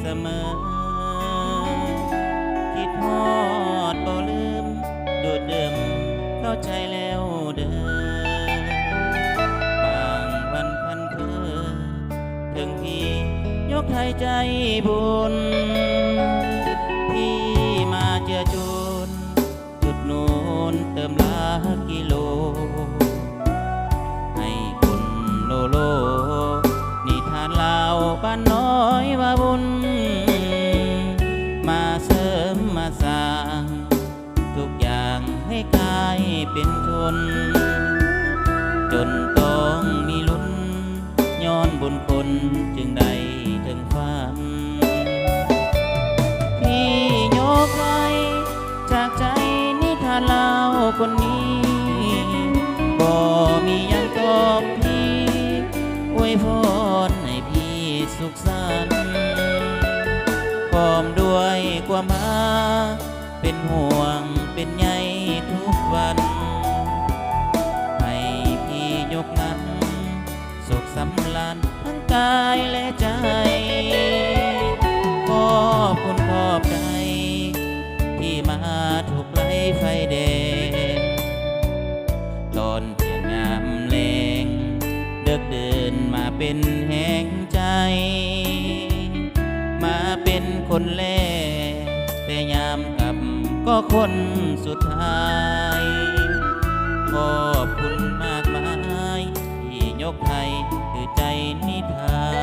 เสมอ คิดฮอดบ่ลืมดูดเดิมเข้าใจแล้วเดิมบางวันพันเพอถึงพี่ยกให้ใจบุญที่มาเจอจูนจุดนูนเติมลากิโล น จนต้องมีลุ้นย้อนบุญคนจึงได้ถึงฝันพี่โยกไกลจากใจนิทานเล่าคนนี้บ่มียังตอบพี่อวยพรให้พี่สุขสันต์พร้อมด้วยความหาเป็นห่วง สำลันทั้งกายและใจ ขอบคุณขอบใจ ที่มาถูกไล่ไฟแดงตอนเที่ยงงามเลงเดิกเดินมาเป็นแห่งใจ มาเป็นคนแรกแต่ยามกลับก็คนสุดท้ายขอบคุณมากมายที่ยกให้ ใจนิทา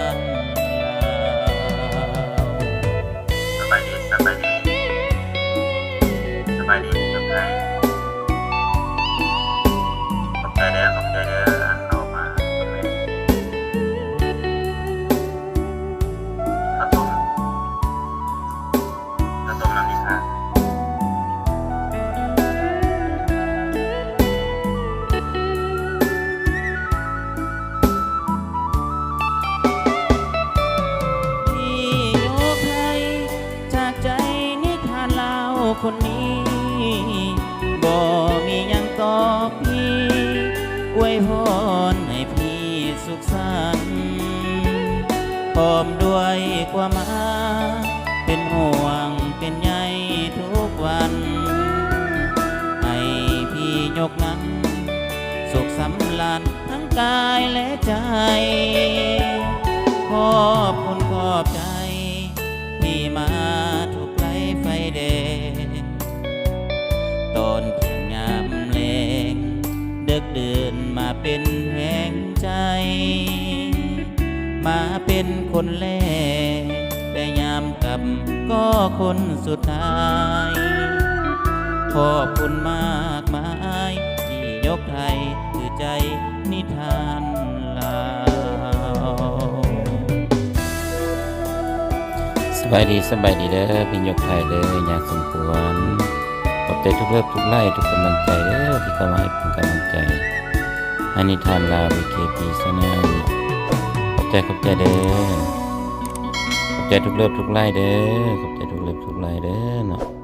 อวยพรให้พี่สุขสันต์พร้อมด้วยความหาเป็นห่วงเป็นใยทุกวัน ให้พี่ยกนั้น สุขสำราญทั้งกายและใจ ขอบคุณขอบใจ มาเป็นแห่งใจ มาเป็นคนแรก แต่ยามกลับก็คนสุดท้าย ขอบคุณมากมายที่ยกให้คือใจนิทานลาวสบายดีสบายดีเด้อพี่ยกไทยเด้อยาสมควรขอบใจทุกเลิฟทุกไล่ทุกกำลังใจเด้อที่เข้ามาให้เป็นกำลังใจ อันนี้ทานลาวเคปีชาแนลขอบใจขอบใจเด้อขอบใจทุกเลิฟทุกไล่เด้อขอบใจทุกเลิฟทุกไล่เด้อเนาะ